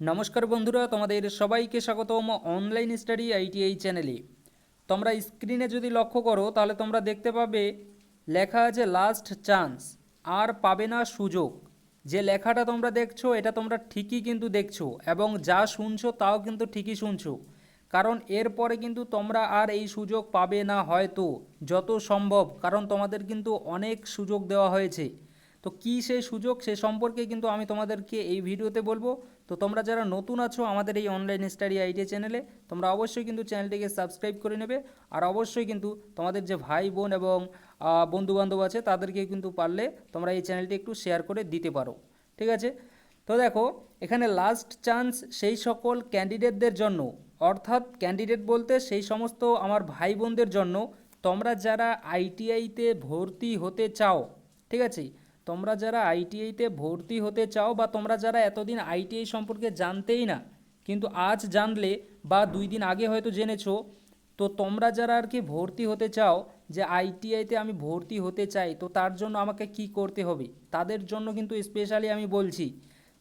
নমস্কার বন্ধুরা, তোমাদের সবাইকে স্বাগতম অনলাইন স্টাডি আইটিআই চ্যানেলে তোমরা স্ক্রিনে যদি লক্ষ্য করো, তাহলে তোমরা দেখতে পাবে, লেখা আছে লাস্ট চান্স আর পাবে না সুযোগ। যে লেখাটা তোমরা দেখছ, এটা তোমরা ঠিকই কিন্তু দেখছ, এবং যা শুনছো তাও কিন্তু ঠিকই শুনছো। কারণ এরপরে কিন্তু তোমরা আর এই সুযোগ পাবে না হয়তো, যত সম্ভব, কারণ তোমাদের কিন্তু অনেক সুযোগ দেওয়া হয়েছে। তো কী সেই সুযোগ, সে সম্পর্কে কিন্তু আমি তোমাদেরকে এই ভিডিওতে বলব। তো তোমরা যারা নতুন আছো আমাদের এই অনলাইন স্টাডি আইডিয়া চ্যানেলে তোমরা অবশ্যই কিন্তু চ্যানেলটিকে সাবস্ক্রাইব করে নেবে। আর অবশ্যই কিন্তু তোমাদের যে ভাই, বোন এবং বন্ধুবান্ধব আছে, তাদেরকে কিন্তু পারলে তোমরা এই চ্যানেলটি একটু শেয়ার করে দিতে পারো। ঠিক আছে? তো দেখো, এখানে লাস্ট চান্স সেই সকল ক্যান্ডিডেটদের জন্য, অর্থাৎ ক্যান্ডিডেট বলতে সেই সমস্ত আমার ভাই, বোনদের জন্য, তোমরা যারা আইটিআইতে ভর্তি হতে চাও, ঠিক আছে? তোমরা যারা আইটিআইতে ভর্তি হতে চাও বা তোমরা যারা এতদিন আইটিআই সম্পর্কে জানতেই না, কিন্তু আজ জানলে বা দুই দিন আগে হয়তো জেনেছো, তো তোমরা যারা আর কি ভর্তি হতে চাও, যে আইটিআইতে আমি ভর্তি হতে চাই, তো তার জন্য আমাকে কি করতে হবে? তাদের জন্য কিন্তু স্পেশালি আমি বলছি,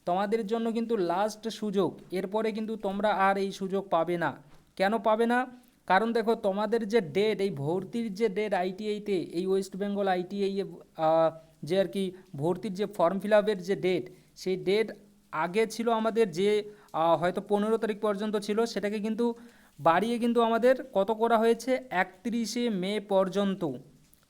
তোমাদের জন্য কিন্তু লাস্ট সুযোগ, এরপরে কিন্তু তোমরা আর এই সুযোগ পাবে না। কেন পাবে না? কারণ দেখো, তোমাদের যে ডেট এই ভর্তির যে ডেট আইটিআইতে এই ওয়েস্ট বেঙ্গল আইটিআই যে আর কি ভর্তির যে ফর্ম ফিল আপের যে ডেট সেই ডেট আগে ছিল আমাদের যে হয়তো পনেরো তারিখ পর্যন্ত ছিল, সেটাকে কিন্তু বাড়িয়ে কিন্তু আমাদের কত করা হয়েছে? একত্রিশে মে পর্যন্ত।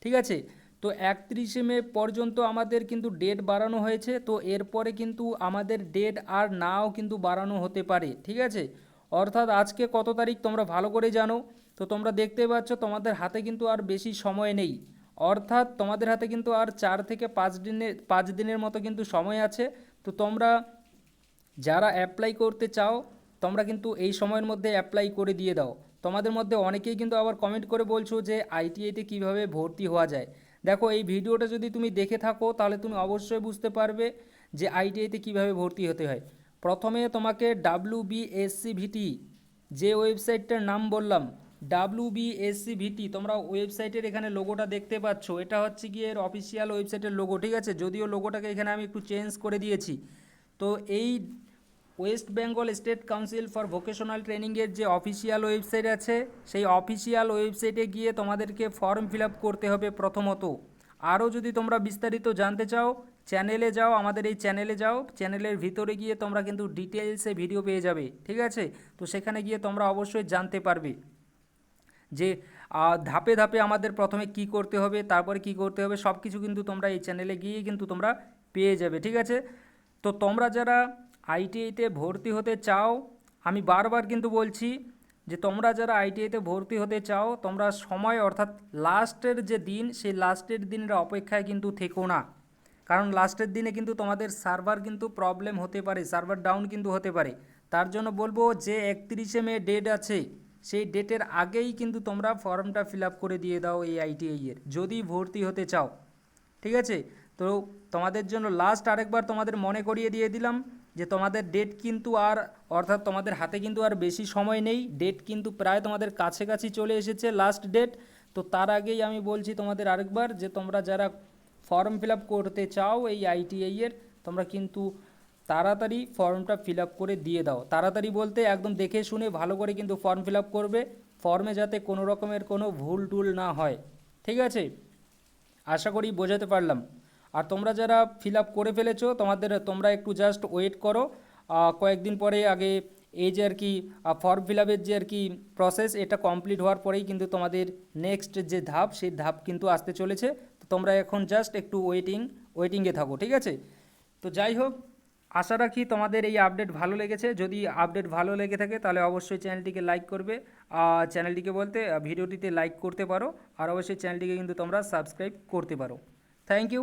ঠিক আছে? তো একত্রিশে মে পর্যন্ত আমাদের কিন্তু ডেট বাড়ানো হয়েছে, তো এরপরে কিন্তু আমাদের ডেট আর নাও কিন্তু বাড়ানো হতে পারে। ঠিক আছে? অর্থাৎ আজকে কত তারিখ তোমরা ভালো করে জানো, তো তোমরা দেখতে পাচ্ছ তোমাদের হাতে কিন্তু আর বেশি সময় নেই। অর্থাৎ তোমাদের হাতে কিন্তু আর চার থেকে পাঁচ দিনের পাঁচ দিনের মতো কিন্তু সময় আছে। তো তোমরা যারা অ্যাপ্লাই করতে চাও, তোমরা কিন্তু এই সময়ের মধ্যে অ্যাপ্লাই করে দিয়ে দাও। তোমাদের মধ্যে অনেকেই কিন্তু আবার কমেন্ট করে বলছো যে আইটিআইতে কীভাবে ভর্তি হওয়া যায়। দেখো, এই ভিডিওটা যদি তুমি দেখে থাকো, তাহলে তুমি অবশ্যই বুঝতে পারবে যে আইটিআইতে কীভাবে ভর্তি হতে হয়। প্রথমে তোমাকে ডাব্লিউ বিএসসিভিটি যে ওয়েবসাইটটার নাম বললাম ডাব্লিউ বিএসসিভিটি তোমরা ওয়েবসাইটের এখানে লোগোটা দেখতে পাচ্ছ। এটা হচ্ছে গিয়ে এর অফিসিয়াল ওয়েবসাইটের লোগো ঠিক আছে? যদিও লোগোটাকে এখানে আমি একটু চেঞ্জ করে দিয়েছি। তো এই West Bengal State Council for vocational ট্রেনিংয়ের যে অফিসিয়াল ওয়েবসাইট আছে, সেই অফিসিয়াল ওয়েবসাইটে গিয়ে তোমাদেরকে ফর্ম ফিল করতে হবে প্রথমত। আরও যদি তোমরা বিস্তারিত জানতে চাও চ্যানেলে যাও, আমাদের এই চ্যানেলে যাও চ্যানেলের ভিতরে গিয়ে তোমরা কিন্তু ডিটেলসে ভিডিও পেয়ে যাবে, ঠিক আছে? তো সেখানে গিয়ে তোমরা অবশ্যই জানতে পারবে। যে ধাপে ধাপে আমাদের প্রথমে কি করতে হবে, তারপরে কি করতে হবে, সব কিছু কিন্তু তোমরা এই চ্যানেলে গিয়ে কিন্তু তোমরা পেয়ে যাবে, ঠিক আছে? তো তোমরা যারা আইটিআইতে ভর্তি হতে চাও, আমি বারবার কিন্তু বলছি যে, তোমরা যারা আইটিআইতে ভর্তি হতে চাও, তোমরা সময় অর্থাৎ লাস্টের যে দিন, সেই লাস্টের দিনের অপেক্ষায় কিন্তু থেকো না। কারণ লাস্টের দিনে কিন্তু তোমাদের সার্ভার কিন্তু প্রবলেম হতে পারে সার্ভার ডাউন কিন্তু হতে পারে। তার জন্য বলব যে, একত্রিশে মে ডেট আছে। সেই ডেটের আগেই কিন্তু তোমরা ফর্মটা ফিল আপ করে দিয়ে দাও এই আইটিআই এর, যদি ভর্তি হতে চাও। ঠিক আছে? তো তোমাদের জন্য লাস্ট আরেকবার তোমাদের মনে করিয়ে দিয়ে দিলাম যে তোমাদের ডেট কিন্তু আর, অর্থাৎ তোমাদের হাতে কিন্তু আর বেশি সময় নেই। ডেট কিন্তু প্রায় তোমাদের কাছাকাছি চলে এসেছে লাস্ট ডেট তো তার আগেই আমি বলছি তোমাদের আরেকবার যে তোমরা যারা ফর্ম ফিল আপ করতে চাও এই আইটিআই এর, তোমরা কিন্তু তাড়াতাড়ি ফর্মটা ফিল করে দিয়ে দাও। তাড়াতাড়ি বলতে একদম দেখে শুনে ভালো করে কিন্তু ফর্ম ফিল করবে। ফর্মে যাতে কোনো রকমের কোনো ভুল টুল না হয়। ঠিক আছে? আশা করি বোঝাতে পারলাম। আর তোমরা যারা ফিল করে ফেলেছো, তোমাদের, তোমরা একটু জাস্ট ওয়েট করো। কয়েকদিন পরে আগে এই যে আর কি ফর্ম ফিল যে আর কি প্রসেস এটা কমপ্লিট হওয়ার পরেই কিন্তু তোমাদের নেক্সট যে ধাপ, সেই ধাপ কিন্তু আসতে চলেছে। তো তোমরা এখন জাস্ট একটু ওয়েটিং ওয়েটিংয়ে থাকো, ঠিক আছে? তো যাই হোক আশা রাখি তোমাদের এই আপডেট ভালো লেগেছে। যদি আপডেট ভালো লেগে থাকে, তাহলে অবশ্যই চ্যানেলটিকে লাইক করবে। চ্যানেলটিকে বলতে ভিডিওটিতে লাইক করতে পারো। আর অবশ্যই চ্যানেলটিকে কিন্তু তোমরা সাবস্ক্রাইব করতে পারো। Thank you